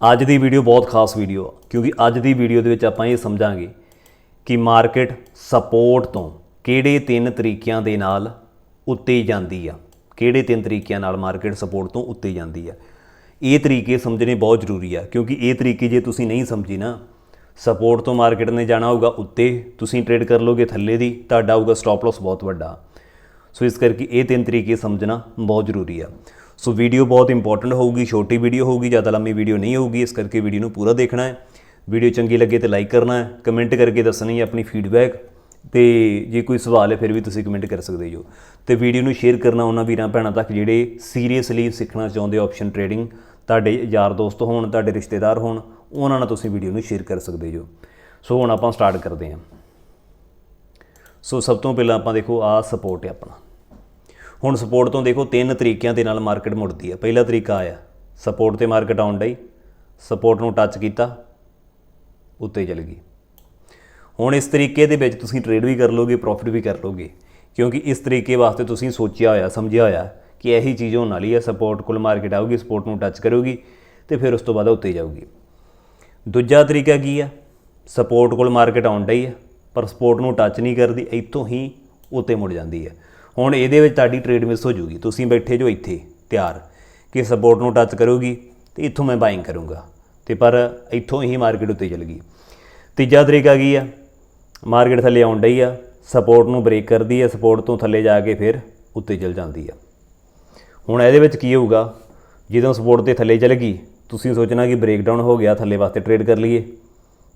ਅੱਜ ਦੀ ਵੀਡੀਓ ਬਹੁਤ ਖਾਸ ਵੀਡੀਓ ਆ, ਕਿਉਂਕਿ ਅੱਜ ਦੀ ਵੀਡੀਓ ਦੇ ਵਿੱਚ ਆਪਾਂ ਇਹ ਸਮਝਾਂਗੇ ਕਿ ਮਾਰਕੀਟ ਸਪੋਰਟ ਤੋਂ ਕਿਹੜੇ ਤਿੰਨ ਤਰੀਕਿਆਂ ਦੇ ਨਾਲ ਉੱਤੇ ਜਾਂਦੀ ਆ, ਕਿਹੜੇ ਤਿੰਨ ਤਰੀਕਿਆਂ ਨਾਲ ਮਾਰਕੀਟ ਸਪੋਰਟ ਤੋਂ ਉੱਤੇ ਜਾਂਦੀ ਆ। ਇਹ ਤਰੀਕੇ ਸਮਝਣੇ ਬਹੁਤ ਜ਼ਰੂਰੀ ਆ, ਕਿਉਂਕਿ ਇਹ ਤਰੀਕੇ ਜੇ ਤੁਸੀਂ ਨਹੀਂ ਸਮਝੀ ਨਾ, ਸਪੋਰਟ ਤੋਂ ਮਾਰਕੀਟ ਨੇ ਜਾਣਾ ਹੋਊਗਾ ਉੱਤੇ, ਤੁਸੀਂ ਟ੍ਰੇਡ ਕਰ ਲੋਗੇ ਥੱਲੇ ਦੀ, ਤੁਹਾਡਾ ਹੋਊਗਾ ਸਟਾਪ ਲਾਸ ਬਹੁਤ ਵੱਡਾ। ਸੋ ਇਸ ਕਰਕੇ ਇਹ ਤਿੰਨ ਤਰੀਕੇ ਸਮਝਣਾ ਬਹੁਤ ਜ਼ਰੂਰੀ ਆ। ਸੋ ਵੀਡੀਓ ਬਹੁਤ ਇੰਪੋਰਟੈਂਟ ਹੋਊਗੀ, ਛੋਟੀ ਵੀਡੀਓ ਹੋਊਗੀ, ਜ਼ਿਆਦਾ ਲੰਮੀ ਵੀਡੀਓ ਨਹੀਂ ਹੋਊਗੀ, ਇਸ ਕਰਕੇ ਵੀਡੀਓ ਨੂੰ ਪੂਰਾ ਦੇਖਣਾ ਹੈ। ਵੀਡੀਓ ਚੰਗੀ ਲੱਗੇ ਤੇ ਲਾਈਕ ਕਰਨਾ ਹੈ ਕਮੈਂਟ ਕਰਕੇ ਦੱਸਣੀ ਹੈ ਆਪਣੀ ਫੀਡਬੈਕ ਤੇ ਜੇ ਕੋਈ ਸਵਾਲ ਹੈ, ਫਿਰ ਵੀ ਤੁਸੀਂ ਕਮੈਂਟ ਕਰ ਸਕਦੇ ਹੋ। ਤੇ ਵੀਡੀਓ ਨੂੰ ਸ਼ੇਅਰ ਕਰਨਾ ਉਹਨਾਂ ਵੀਰਾਂ ਭੈਣਾਂ ਤੱਕ ਜਿਹੜੇ ਸੀਰੀਅਸਲੀ ਸਿੱਖਣਾ ਚਾਹੁੰਦੇ ਆਪਸ਼ਨ ਟ੍ਰੇਡਿੰਗ ਤੁਹਾਡੇ ਯਾਰ ਦੋਸਤ ਹੋਣ, ਤੁਹਾਡੇ ਰਿਸ਼ਤੇਦਾਰ ਹੋਣ, ਉਹਨਾਂ ਨਾਲ ਤੁਸੀਂ ਵੀਡੀਓ ਨੂੰ ਸ਼ੇਅਰ ਕਰ ਸਕਦੇ ਹੋ। ਸੋ ਹੁਣ ਆਪਾਂ ਸਟਾਰਟ ਕਰਦੇ ਹਾਂ। ਸੋ ਸਭ ਤੋਂ ਪਹਿਲਾਂ ਆਪਾਂ ਦੇਖੋ ਆ ਸਪੋਰਟ ਹੈ ਆਪਣਾ। ਹੁਣ ਸਪੋਰਟ ਤੋਂ ਦੇਖੋ, ਤਿੰਨ ਤਰੀਕਿਆਂ ਦੇ ਨਾਲ ਮਾਰਕੀਟ ਮੁੜਦੀ ਹੈ। ਪਹਿਲਾ ਤਰੀਕਾ ਆਇਆ ਸਪੋਰਟ ਤੇ ਮਾਰਕੀਟ ਆਉਣ ਡਈ ਸਪੋਰਟ ਨੂੰ ਟੱਚ ਕੀਤਾ, ਉੱਤੇ ਚਲ ਗਈ। ਹੁਣ ਇਸ ਤਰੀਕੇ ਦੇ ਵਿੱਚ ਤੁਸੀਂ ਟ੍ਰੇਡ ਵੀ ਕਰ ਲੋਗੇ ਪ੍ਰੋਫਿਟ ਵੀ ਕਰ ਲੋਗੇ ਕਿਉਂਕਿ ਇਸ ਤਰੀਕੇ ਵਾਸਤੇ ਤੁਸੀਂ ਸੋਚਿਆ ਹੋਇਆ, ਸਮਝਿਆ ਹੋਇਆ ਕਿ ਇਹੀ ਚੀਜ਼ ਹੋਣ ਵਾਲੀ ਹੈ। ਸਪੋਰਟ ਕੋਲ ਮਾਰਕੀਟ ਆਊਗੀ ਸਪੋਰਟ ਨੂੰ ਟੱਚ ਕਰੂਗੀ ਤੇ ਫਿਰ ਉਸ ਤੋਂ ਬਾਅਦ ਉੱਤੇ ਜਾਊਗੀ। ਦੂਜਾ ਤਰੀਕਾ ਕੀ ਆ ਸਪੋਰਟ ਕੋਲ ਮਾਰਕੀਟ ਆਉਣ ਡਈ ਹੈ, ਪਰ ਸਪੋਰਟ ਨੂੰ ਟੱਚ ਨਹੀਂ ਕਰਦੀ, ਇੱਥੋਂ ਹੀ ਉੱਤੇ ਮੁੜ ਜਾਂਦੀ ਹੈ। ਹੁਣ ਇਹਦੇ ਵਿੱਚ ਤੁਹਾਡੀ ਟ੍ਰੇਡ ਮਿਸ ਹੋ ਜੂਗੀ। ਤੁਸੀਂ ਬੈਠੇ ਜੋ ਇੱਥੇ, ਤਿਆਰ। ਕਿ ਸਪੋਰਟ ਨੂੰ ਟੱਚ ਕਰੂਗੀ ਤੇ ਇੱਥੋਂ ਮੈਂ ਬਾਇੰਗ ਕਰੂੰਗਾ। ਤੇ ਪਰ ਇੱਥੋਂ ਹੀ ਮਾਰਕੀਟ ਉੱਤੇ ਚਲ ਗਈ। ਤੀਜਾ ਤਰੀਕਾ ਕੀ ਆ? ਮਾਰਕੀਟ ਥੱਲੇ ਆਉਣ ਡਈ ਆ। ਸਪੋਰਟ ਨੂੰ ਬ੍ਰੇਕ ਕਰਦੀ ਹੈ ਸਪੋਰਟ ਤੋਂ ਥੱਲੇ ਜਾ ਕੇ ਫਿਰ ਉੱਤੇ ਚਲ ਜਾਂਦੀ ਆ। ਹੁਣ ਇਹਦੇ ਵਿੱਚ ਕੀ ਹੋਊਗਾ? ਜਦੋਂ ਸਪੋਰਟ ਤੇ ਥੱਲੇ ਚਲ ਗਈ, ਤੁਸੀਂ ਸੋਚਣਾ ਕਿ ਬ੍ਰੇਕਡਾਊਨ ਹੋ ਗਿਆ, ਥੱਲੇ ਵਾਸਤੇ ਟ੍ਰੇਡ ਕਰ ਲਈਏ।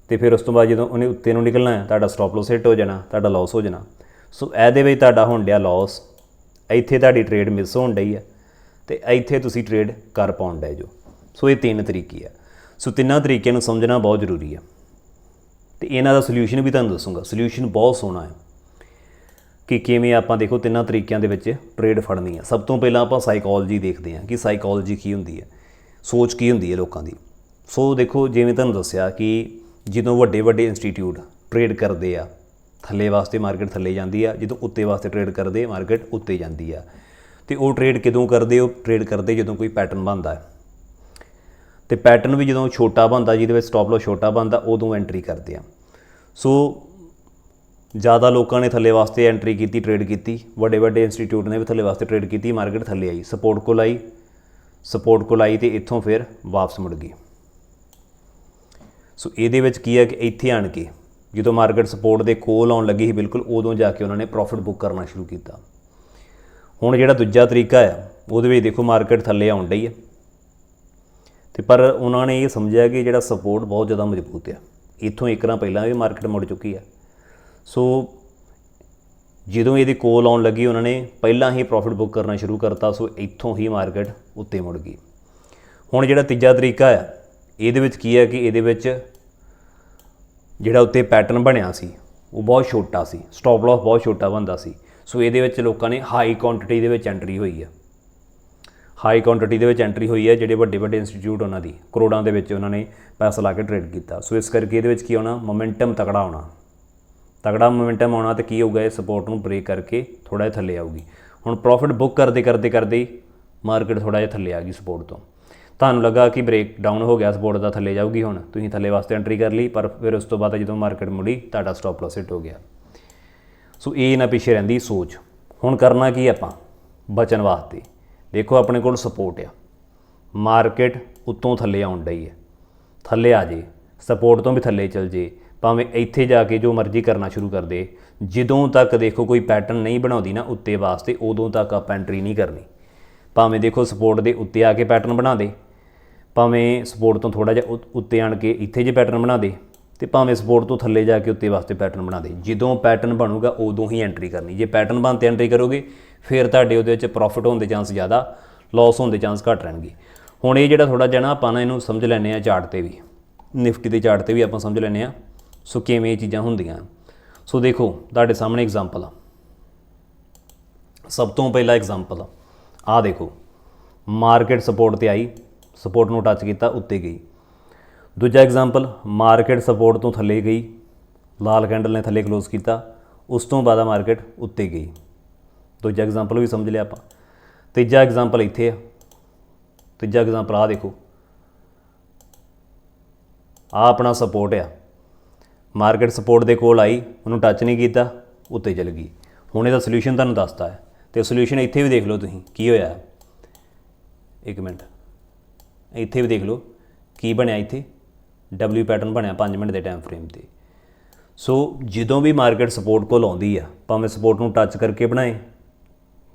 ਤੇ ਫਿਰ ਉਸ ਤੋਂ ਬਾਅਦ ਜਦੋਂ ਉਹਨੇ ਉੱਤੇ ਨੂੰ ਨਿਕਲਣਾ ਹੈ, ਤੁਹਾਡਾ ਸਟਾਪ ਲਾਸ ਹਿੱਟ ਹੋ ਜਾਣਾ, ਤੁਹਾਡਾ ਲਾਸ ਹੋ ਜਾਣਾ। ਸੋ ਇਹਦੇ ਵਿੱਚ ਤੁਹਾਡਾ ਹੋਣ ਡਿਆ ਲਾਸ ਇੱਥੇ ਤੁਹਾਡੀ ਟ੍ਰੇਡ ਮਿਸ ਹੋਣ ਡਈ ਆ ਤੇ ਇੱਥੇ ਤੁਸੀਂ ਟ੍ਰੇਡ ਕਰ ਪਾਉਣ ਡਏ ਜੋ। ਸੋ ਇਹ ਤਿੰਨ ਤਰੀਕੇ ਆ। ਸੋ ਤਿੰਨਾਂ ਤਰੀਕਿਆਂ ਨੂੰ ਸਮਝਣਾ ਬਹੁਤ ਜ਼ਰੂਰੀ ਆ। ਤੇ ਇਹਨਾਂ ਦਾ ਸੋਲੂਸ਼ਨ ਵੀ ਤੁਹਾਨੂੰ ਦੱਸੂਗਾ। ਸੋਲੂਸ਼ਨ ਬਹੁਤ ਸੋਹਣਾ ਹੈ ਕਿ ਕਿਵੇਂ ਆਪਾਂ ਦੇਖੋ ਤਿੰਨਾਂ ਤਰੀਕਿਆਂ ਦੇ ਵਿੱਚ ਟ੍ਰੇਡ ਫੜਨੀ ਆ। ਸਭ ਤੋਂ ਪਹਿਲਾਂ ਆਪਾਂ ਸਾਈਕੋਲੋਜੀ ਦੇਖਦੇ ਹਾਂ ਕਿ ਸਾਈਕੋਲੋਜੀ ਕੀ ਹੁੰਦੀ ਹੈ ਸੋਚ ਕੀ ਹੁੰਦੀ ਹੈ ਲੋਕਾਂ ਦੀ। ਸੋ ਦੇਖੋ ਜਿਵੇਂ ਤੁਹਾਨੂੰ ਦੱਸਿਆ ਕਿ ਜਦੋਂ ਵੱਡੇ ਵੱਡੇ ਇੰਸਟੀਚਿਊਟ ਟ੍ਰੇਡ ਕਰਦੇ ਆ ਥੱਲੇ ਵਾਸਤੇ ਮਾਰਕੀਟ ਥੱਲੇ ਜਾਂਦੀ ਆ, ਜਦੋਂ ਉੱਤੇ ਵਾਸਤੇ ਟ੍ਰੇਡ ਕਰਦੇ, ਮਾਰਕੀਟ ਉੱਤੇ ਜਾਂਦੀ ਆ। ਤੇ ਉਹ ਟ੍ਰੇਡ ਕਿਦੋਂ ਕਰਦੇ, ਉਹ ਟ੍ਰੇਡ ਕਰਦੇ ਜਦੋਂ ਕੋਈ ਪੈਟਰਨ ਬਣਦਾ। ਹੈ ਤੇ ਪੈਟਰਨ ਵੀ ਜਦੋਂ ਛੋਟਾ ਬਣਦਾ, ਜਿਹਦੇ ਵਿੱਚ ਸਟਾਪ ਲਾਸ ਛੋਟਾ ਬਣਦਾ, ਉਦੋਂ ਐਂਟਰੀ ਕਰਦੇ ਆ। ਸੋ ਜ਼ਿਆਦਾ ਲੋਕਾਂ ਨੇ ਥੱਲੇ ਵਾਸਤੇ ਐਂਟਰੀ ਕੀਤੀ ਟ੍ਰੇਡ ਕੀਤੀ। ਵੱਡੇ ਵੱਡੇ ਇੰਸਟੀਚਿਊਟ ਨੇ ਵੀ ਥੱਲੇ ਵਾਸਤੇ ਟ੍ਰੇਡ ਕੀਤੀ, ਮਾਰਕੀਟ ਥੱਲੇ ਆਈ ਸਪੋਰਟ ਕੋਲ ਆਈ। ਸਪੋਰਟ ਕੋਲ ਆਈ ਤੇ ਇੱਥੋਂ ਫਿਰ ਵਾਪਸ ਮੁੜ ਗਈ। ਸੋ ਇਹਦੇ ਵਿੱਚ ਕੀ ਹੈ ਕਿ ਇੱਥੇ ਆਣ ਕੇ ਜਦੋਂ ਮਾਰਕੀਟ ਸਪੋਰਟ ਦੇ ਕੋਲ ਆਉਣ ਲੱਗੀ ਸੀ, ਬਿਲਕੁਲ ਉਦੋਂ ਜਾ ਕੇ ਉਹਨਾਂ ਨੇ ਪ੍ਰੋਫਿਟ ਬੁੱਕ ਕਰਨਾ ਸ਼ੁਰੂ ਕੀਤਾ। ਹੁਣ ਜਿਹੜਾ ਦੂਜਾ ਤਰੀਕਾ ਆ, ਉਹਦੇ ਵਿੱਚ ਦੇਖੋ ਮਾਰਕੀਟ ਥੱਲੇ ਆਉਣ ਡਈ ਹੈ ਤੇ ਪਰ ਉਹਨਾਂ ਨੇ ਇਹ ਸਮਝਿਆ ਕਿ ਜਿਹੜਾ ਸਪੋਰਟ ਬਹੁਤ ਜ਼ਿਆਦਾ ਮਜ਼ਬੂਤ ਆ। ਇੱਥੋਂ ਇੱਕ ਰਾਂ ਪਹਿਲਾਂ ਵੀ ਮਾਰਕੀਟ ਮੁੜ ਚੁੱਕੀ ਆ। ਸੋ ਜਦੋਂ ਇਹਦੇ ਕੋਲ ਆਉਣ ਲੱਗੀ, ਉਹਨਾਂ ਨੇ ਪਹਿਲਾਂ ਹੀ ਪ੍ਰੋਫਿਟ ਬੁੱਕ ਕਰਨਾ ਸ਼ੁਰੂ ਕਰਤਾ, ਸੋ ਇੱਥੋਂ ਹੀ ਮਾਰਕੀਟ ਉੱਤੇ ਮੁੜ ਗਈ। ਹੁਣ ਜਿਹੜਾ ਤੀਜਾ ਤਰੀਕਾ ਆ, ਇਹਦੇ ਵਿੱਚ ਕੀ ਹੈ ਕਿ ਇਹਦੇ ਵਿੱਚ ਜਿਹੜਾ ਉੱਤੇ ਪੈਟਰਨ ਬਣਿਆ ਸੀ, ਉਹ ਬਹੁਤ ਛੋਟਾ ਸੀ ਸਟਾਪ ਲਾਸ ਬਹੁਤ ਛੋਟਾ ਬੰਦਾ ਸੀ। ਸੋ ਇਹਦੇ ਵਿੱਚ ਲੋਕਾਂ ਨੇ ਹਾਈ ਕੁਆਂਟੀਟੀ ਦੇ ਵਿੱਚ ਐਂਟਰੀ ਹੋਈ ਹੈ ਹਾਈ ਕੁਆਂਟੀਟੀ ਦੇ ਵਿੱਚ ਐਂਟਰੀ ਹੋਈ ਹੈ ਜਿਹੜੇ ਵੱਡੇ ਵੱਡੇ ਇੰਸਟੀਚਿਊਟ ਉਹਨਾਂ ਦੀ, ਕਰੋੜਾਂ ਦੇ ਵਿੱਚ ਉਹਨਾਂ ਨੇ ਪੈਸਾ ਲਾ ਕੇ ਟ੍ਰੇਡ ਕੀਤਾ। ਸੋ ਇਸ ਕਰਕੇ ਇਹਦੇ ਵਿੱਚ ਕੀ ਹੋਣਾ ਮੋਮੈਂਟਮ ਤਕੜਾ ਹੋਣਾ ਤਗੜਾ ਮੋਮੈਂਟਮ ਆਉਣਾ ਤੇ ਕੀ ਹੋਊਗਾ, ਇਹ ਸਪੋਰਟ ਨੂੰ ਬ੍ਰੇਕ ਕਰਕੇ ਥੋੜਾ ਜਿਹਾ ਥੱਲੇ ਆਊਗੀ। ਹੁਣ ਪ੍ਰੋਫਿਟ ਬੁੱਕ ਕਰਦੇ ਕਰਦੇ ਕਰਦੇ ਮਾਰਕੀਟ ਥੋੜਾ ਜਿਹਾ ਥੱਲੇ ਆ ਗਈ ਸਪੋਰਟ ਤੋਂ। ਤੁਹਾਨੂੰ ਲੱਗਾ ਕਿ ਬ੍ਰੇਕ ਡਾਊਨ ਹੋ ਗਿਆ ਸਪੋਰਟ ਦਾ ਥੱਲੇ ਜਾਊਗੀ ਹੁਣ। ਤੁਸੀਂ ਥੱਲੇ ਵਾਸਤੇ ਐਂਟਰੀ ਕਰ ਲਈ, ਪਰ ਫਿਰ ਉਸ ਤੋਂ ਬਾਅਦ ਜਦੋਂ ਮਾਰਕੀਟ ਮੁੜੀ, ਤੁਹਾਡਾ ਸਟਾਪ ਲਾਸ ਹਿੱਟ ਹੋ ਗਿਆ। ਸੋ ਇਹ ਨਾ ਪਿੱਛੇ ਰਹਿੰਦੀ ਸੋਚ। ਹੁਣ ਕਰਨਾ ਕੀ ਆਪਾਂ? ਬਚਣ ਵਾਸਤੇ। ਦੇਖੋ, ਆਪਣੇ ਕੋਲ ਸਪੋਰਟ ਆ। ਮਾਰਕੀਟ ਉੱਤੋਂ ਥੱਲੇ ਆਉਣ ਡਈ ਹੈ। ਥੱਲੇ ਆ ਜੇ। ਸਪੋਰਟ ਤੋਂ ਵੀ ਥੱਲੇ ਚਲ ਜੇ। ਭਾਵੇਂ ਇੱਥੇ ਜਾ ਕੇ ਜੋ ਮਰਜ਼ੀ ਕਰਨਾ ਸ਼ੁਰੂ ਕਰ ਦੇ। ਜਦੋਂ ਤੱਕ ਦੇਖੋ ਕੋਈ ਪੈਟਰਨ ਨਹੀਂ ਬਣਾਉਂਦੀ ਨਾ ਉੱਤੇ ਵਾਸਤੇ, ਉਦੋਂ ਤੱਕ ਆਪਾਂ ਐਂਟਰੀ ਨਹੀਂ ਕਰਨੀ। ਭਾਵੇਂ ਦੇਖੋ ਸਪੋਰਟ ਦੇ ਉੱਤੇ ਆ ਕੇ ਪੈਟਰਨ ਬਣਾ ਦੇ। ਭਾਵੇਂ ਸਪੋਰਟ ਤੋਂ ਥੋੜਾ ਜਿਹਾ ਉੱਤੇ ਆਣ ਕੇ ਇੱਥੇ ਜੇ ਪੈਟਰਨ ਬਣਾ ਦੇ ਤੇ ਭਾਵੇਂ ਸਪੋਰਟ ਤੋਂ ਥੱਲੇ ਜਾ ਕੇ ਉੱਤੇ ਵਾਸਤੇ ਪੈਟਰਨ ਬਣਾ ਦੇ। ਜਦੋਂ ਪੈਟਰਨ ਬਣੂਗਾ, ਉਦੋਂ ਹੀ ਐਂਟਰੀ ਕਰਨੀ। ਜੇ ਪੈਟਰਨ ਬਣ ਤੇ ਐਂਟਰੀ ਕਰੋਗੇ, ਫਿਰ ਤੁਹਾਡੇ ਉਹਦੇ ਵਿੱਚ ਪ੍ਰੋਫਿਟ ਹੋਣ ਦੇ ਚਾਂਸ ਜ਼ਿਆਦਾ ਲਾਸ ਹੋਣ ਦੇ ਚਾਂਸ ਘੱਟ ਰਹਿਣਗੇ। ਹੁਣ ਇਹ ਜਿਹੜਾ ਥੋੜਾ ਜਿਹਾ ਨਾ ਆਪਾਂ ਨਾ ਇਹਨੂੰ ਸਮਝ ਲੈਣੇ ਆ ਚਾਰਟ ਤੇ ਵੀ। ਨਿਫਟੀ ਦੇ ਚਾਰਟ ਤੇ ਵੀ ਆਪਾਂ ਸਮਝ ਲੈਣੇ ਆ ਸੋ ਕਿਵੇਂ ਇਹ ਚੀਜ਼ਾਂ ਹੁੰਦੀਆਂ। ਸੋ ਦੇਖੋ, ਤੁਹਾਡੇ ਸਾਹਮਣੇ ਐਗਜ਼ਾਮਪਲ ਆ। ਸਭ ਤੋਂ ਪਹਿਲਾ ਐਗਜ਼ਾਮਪਲ ਆ। ਦੇਖੋ ਮਾਰਕੀਟ ਸਪੋਰਟ ਤੇ ਆਈ। ਸਪੋਰਟ ਨੂੰ ਟੱਚ ਕੀਤਾ, ਉੱਤੇ ਗਈ। ਦੂਜਾ ਐਗਜ਼ਾਮਪਲ ਮਾਰਕੀਟ ਸਪੋਰਟ ਤੋਂ ਥੱਲੇ ਗਈ। ਲਾਲ ਕੈਂਡਲ ਨੇ ਥੱਲੇ ਕਲੋਜ਼ ਕੀਤਾ। ਉਸ ਤੋਂ ਬਾਅਦ ਮਾਰਕੀਟ ਉੱਤੇ ਗਈ। ਦੂਜਾ ਐਗਜ਼ਾਮਪਲ ਵੀ ਸਮਝ ਲਿਆ ਆਪਾਂ। ਤੀਜਾ ਐਗਜ਼ਾਮਪਲ ਇੱਥੇ ਆ। ਤੀਜਾ ਐਗਜ਼ਾਮਪਲ ਆ ਦੇਖੋ। ਆ ਆਪਣਾ ਸਪੋਰਟ ਆ। ਮਾਰਕੀਟ ਸਪੋਰਟ ਦੇ ਕੋਲ ਆਈ, ਉਹਨੂੰ ਟੱਚ ਨਹੀਂ ਕੀਤਾ, ਉੱਤੇ ਚਲ ਗਈ। ਹੁਣ ਇਹਦਾ ਸੋਲੂਸ਼ਨ ਤੁਹਾਨੂੰ ਦੱਸਦਾ ਹੈ। ਤੇ ਸੋਲੂਸ਼ਨ ਇੱਥੇ ਵੀ ਦੇਖ ਲਓ ਤੁਸੀਂ, ਕੀ ਹੋਇਆ। ਇੱਕ ਮਿੰਟ। ਇੱਥੇ ਵੀ ਦੇਖ ਲਓ ਕੀ ਬਣਿਆ ਇੱਥੇ। W ਪੈਟਰਨ ਬਣਿਆ 5 ਮਿੰਟ ਦੇ ਟਾਈਮ ਫਰੇਮ ਤੇ। ਸੋ ਜਦੋਂ ਵੀ ਮਾਰਕੀਟ ਸਪੋਰਟ ਕੋਲ ਆਉਂਦੀ ਆ, ਭਾਵੇਂ ਸਪੋਰਟ ਨੂੰ ਟੱਚ ਕਰਕੇ ਬਣਾਏ,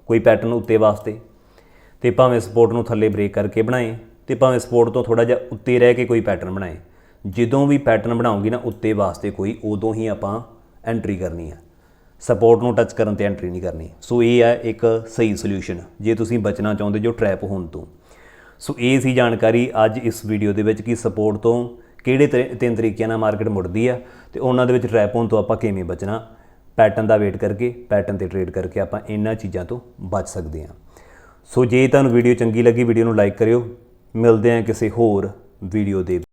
ਕੋਈ ਪੈਟਰਨ ਉੱਤੇ ਵਾਸਤੇ, ਤੇ ਭਾਵੇਂ ਸਪੋਰਟ ਨੂੰ ਥੱਲੇ ਬ੍ਰੇਕ ਕਰਕੇ ਬਣਾਏ, ਤੇ ਭਾਵੇਂ ਸਪੋਰਟ ਤੋਂ ਥੋੜਾ ਜਿਹਾ ਉੱਤੇ ਰਹਿ ਕੇ ਕੋਈ ਪੈਟਰਨ ਬਣਾਏ, ਜਦੋਂ ਵੀ ਪੈਟਰਨ ਬਣਾਉਂਗੀ ਨਾ, ਉੱਤੇ ਵਾਸਤੇ ਕੋਈ, ਉਦੋਂ ਹੀ ਆਪਾਂ ਐਂਟਰੀ ਕਰਨੀ ਆ। ਸਪੋਰਟ ਨੂੰ ਟੱਚ ਕਰਨ ਤੇ ਐਂਟਰੀ ਨਹੀਂ ਕਰਨੀ। ਸੋ ਇਹ ਹੈ ਇੱਕ ਸਹੀ ਸੋਲੂਸ਼ਨ ਜੇ ਤੁਸੀਂ ਬਚਣਾ ਚਾਹੁੰਦੇ ਜੋ ਟ੍ਰੈਪ ਹੋਣ ਤੋਂ। ਸੋ ਇਹ ਸੀ ਜਾਣਕਾਰੀ ਅੱਜ ਇਸ ਵੀਡੀਓ ਦੇ ਵਿੱਚ ਕਿ ਸਪੋਰਟ ਤੋਂ ਕਿਹੜੇ ਤਰੀ- ਤਿੰਨ ਤਰੀਕਿਆਂ ਨਾਲ ਮਾਰਕੀਟ ਮੁੜਦੀ ਆ ਤੇ ਉਹਨਾਂ ਦੇ ਵਿੱਚ ਟ੍ਰੈਪ ਹੋਣ ਤੋਂ ਆਪਾਂ ਕਿਵੇਂ ਬਚਣਾ। ਪੈਟਰਨ ਦਾ ਵੇਟ ਕਰਕੇ ਪੈਟਰਨ ਤੇ ਟ੍ਰੇਡ ਕਰਕੇ ਆਪਾਂ ਇਹਨਾਂ ਚੀਜ਼ਾਂ ਤੋਂ ਬਚ ਸਕਦੇ ਹਾਂ। ਸੋ ਜੇ ਤੁਹਾਨੂੰ ਵੀਡੀਓ ਚੰਗੀ ਲੱਗੀ ਵੀਡੀਓ ਨੂੰ ਲਾਈਕ ਕਰਿਓ। ਮਿਲਦੇ ਹਾਂ ਕਿਸੇ ਹੋਰ ਵੀਡੀਓ ਦੇ